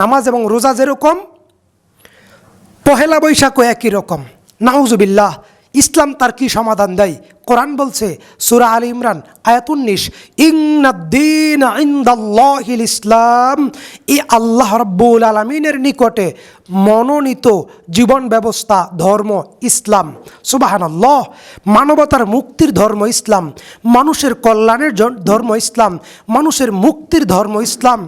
নামাজ এবং রোজা যেরকম পহেলা বৈশাখও একই রকম। নাউজুবিল্লাহ ইসলাম তার কি সমাধান দেয়? কোরআন বলছে, সুরা আলী ইমরান আয়াতুন্নিস ইংনাদ্দিন ইন্দাল্লাহিল ইসলাম এই আল্লাহ রব্বুল আলমিনের নিকটে মনোনীত জীবন ব্যবস্থা, ধর্ম, ইসলাম। সুবাহান আল্লাহ মানবতার মুক্তির ধর্ম ইসলাম, মানুষের কল্যাণের ধর্ম ইসলাম, মানুষের মুক্তির ধর্ম ইসলাম,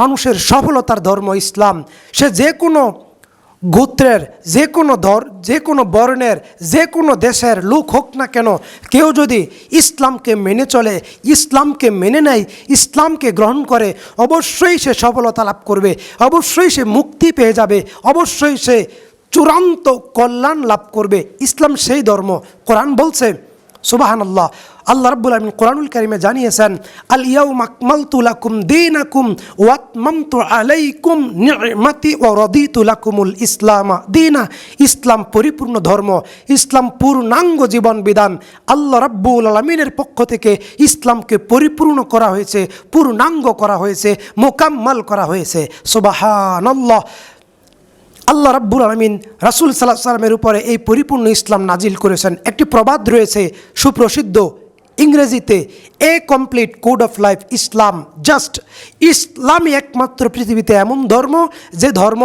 মানুষের সফলতার ধর্ম ইসলাম। সে যে কোনো গোত্রের যে কোনো ধর যে কোনো বর্ণের যে কোনো দেশের লোক হোক না কেন, কেউ যদি ইসলামকে মেনে চলে, ইসলামকে মেনে নেয়, ইসলামকে গ্রহণ করে, অবশ্যই সে সফলতা লাভ করবে, অবশ্যই সে মুক্তি পেয়ে যাবে, অবশ্যই সে চূড়ান্ত কল্যাণ লাভ করবে। ইসলাম সেই ধর্ম। কোরআন বলছে সুবাহান আল্লাহ আল্লাহ রাব্বুল আলমিন কোরআনুল কারিমে জানিয়েছেন, আল ইয়াউম আকমালতু লাকুম দীনাকুম ওয়া আতমামতু আলাইকুম নি'মাতি ওয়া রাদিতু লাকুমুল ইসলাম। দিনা, ইসলাম পরিপূর্ণ ধর্ম, ইসলাম পূর্ণাঙ্গ জীবন বিধান আল্লাহ রাব্বুল আলমিনের পক্ষ থেকে ইসলামকে পরিপূর্ণ করা হয়েছে, পূর্ণাঙ্গ করা হয়েছে, মোকাম্মাল করা হয়েছে। সুবাহানাল্লাহ। আল্লাহ রাব্বুল আলমিন রাসুল সাল্লাহ সাল্লামের উপরে এই পরিপূর্ণ ইসলাম নাজিল করেছেন। একটি প্রবাদ রয়েছে, সুপ্রসিদ্ধ ইংরেজিতে a complete code of life Islam just ইসলামই একমাত্র পৃথিবীতে এমন ধর্ম, যে ধর্ম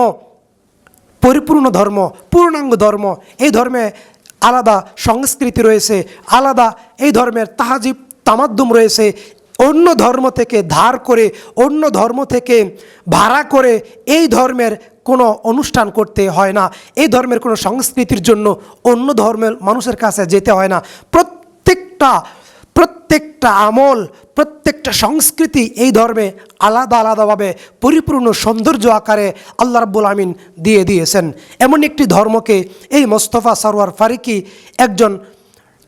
পরিপূর্ণ ধর্ম, পূর্ণাঙ্গ ধর্ম, এই ধর্মে আলাদা সংস্কৃতি রয়েছে, আলাদা এই ধর্মের তাহাজিব, তামাদ্দুম রয়েছে। অন্য ধর্ম থেকে ধার করে, অন্য ধর্ম থেকে ভাড়া করে, এই ধর্মের কোনো অনুষ্ঠান করতে হয় না। এই ধর্মের কোনো সংস্কৃতির জন্য অন্য ধর্মের মানুষের কাছে যেতে হয় না। প্রত্যেকটা প্রত্যেকটা আমল, প্রত্যেকটা সংস্কৃতি এই ধর্মে আলাদা আলাদাভাবে পরিপূর্ণ সৌন্দর্য আকারে আল্লাহ রাব্বুল আমিন দিয়ে দিয়েছেন। এমন একটি ধর্মকে এই মোস্তফা সরোয়ার ফারিকি একজন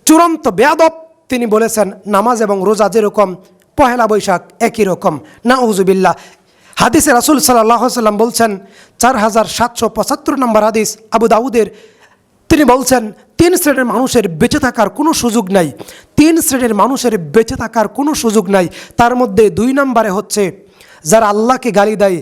চূড়ান্ত বেয়াদব তিনি বলেছেন, নামাজ এবং রোজা যেরকম, পহেলা বৈশাখ একই রকম। না উজুবিল্লা হাদিসে রাসুল সাল্লাম বলছেন, চার হাজার সাতশো পঁচাত্তর নম্বর হাদিস আবু দাউদের। তিনি বলছেন, তিন শ্রেণির মানুষের বেঁচে থাকার কোনো সুযোগ নাই। তিন শ্রেণির মানুষের বেঁচে থাকার কোনো সুযোগ নাই। তার মধ্যে দুই নম্বরে হচ্ছে, যারা আল্লাহকে গালি দেয়,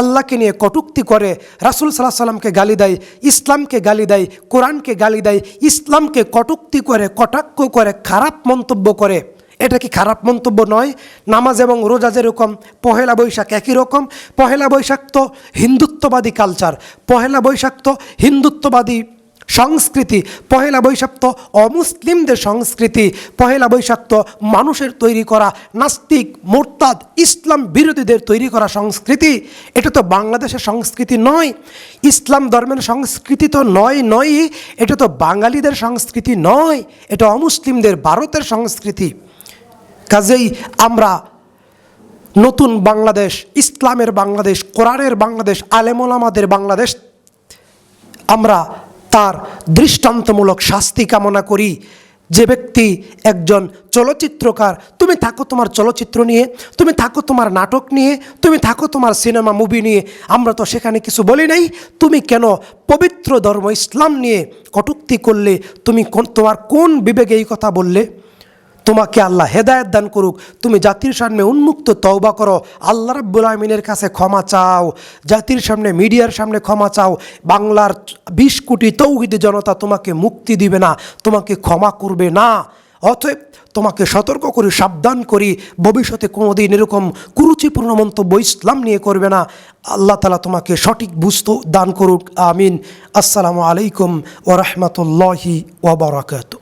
আল্লাহকে নিয়ে কটুক্তি করে, রাসুল সাল্লাহ সাল্লামকে গালি দেয়, ইসলামকে গালি দেয়, কোরআনকে গালি দেয়, ইসলামকে কটুক্তি করে, কটাক্ষ করে, খারাপ মন্তব্য করে। এটা কি খারাপ মন্তব্য নয়? নামাজ এবং রোজা যেরকম, পহেলা বৈশাখ একই রকম। পহেলা বৈশাখ তো হিন্দুত্ববাদী কালচার পহেলা বৈশাখ তো হিন্দুত্ববাদী সংস্কৃতি, পহেলা বৈশাখ তো অমুসলিমদের সংস্কৃতি, পহেলা বৈশাখ তো মানুষের তৈরি করা নাস্তিক, মোরতাদ, ইসলাম বিরোধীদের তৈরি করা সংস্কৃতি। এটা তো বাংলাদেশের সংস্কৃতি নয়, ইসলাম ধর্মের সংস্কৃতি তো নয় নয়ই, এটা তো বাঙালিদের সংস্কৃতি নয়, এটা অমুসলিমদের ভারতের সংস্কৃতি। কাজেই আমরা নতুন বাংলাদেশ, ইসলামের বাংলাদেশ, কোরআনের বাংলাদেশ, আলেমোলামাদের বাংলাদেশ, আমরা তার দৃষ্টান্তমূলক শাস্তি কামনা করি। যে ব্যক্তি একজন চলচ্চিত্রকার, তুমি থাকো তোমার চলচ্চিত্র নিয়ে, তুমি থাকো তোমার নাটক নিয়ে, তুমি থাকো তোমার সিনেমা, মুভি নিয়ে, আমরা তো সেখানে কিছু বলি নাই। তুমি কেন পবিত্র ধর্ম ইসলাম নিয়ে কটুক্তি করলে? তুমি কোন- তোমার কোন বিবেকে এই কথা বললে? তোমাকে আল্লাহ হেদায়ত দান করুক। তুমি জাতির সামনে উন্মুক্ত তওবা করো। আল্লাহ রাব্বুল আলমিনের কাছে ক্ষমা চাও। জাতির সামনে, মিডিয়ার সামনে ক্ষমা চাও। বাংলার বিশ কোটি তৌহিদি জনতা তোমাকে মুক্তি দিবে না, তোমাকে ক্ষমা করবে না। অতএব তোমাকে সতর্ক করি, সাবধান করি, ভবিষ্যতে কোনোদিন এরকম কুরুচিপূর্ণ মন্তব্য ইসলাম নিয়ে করবে না। আল্লাহ তালা তোমাকে সঠিক বুঝতে দান করুক। আমিন। আসসালামু আলাইকুম ওরহমতুল্লাহি ওবরাকাতু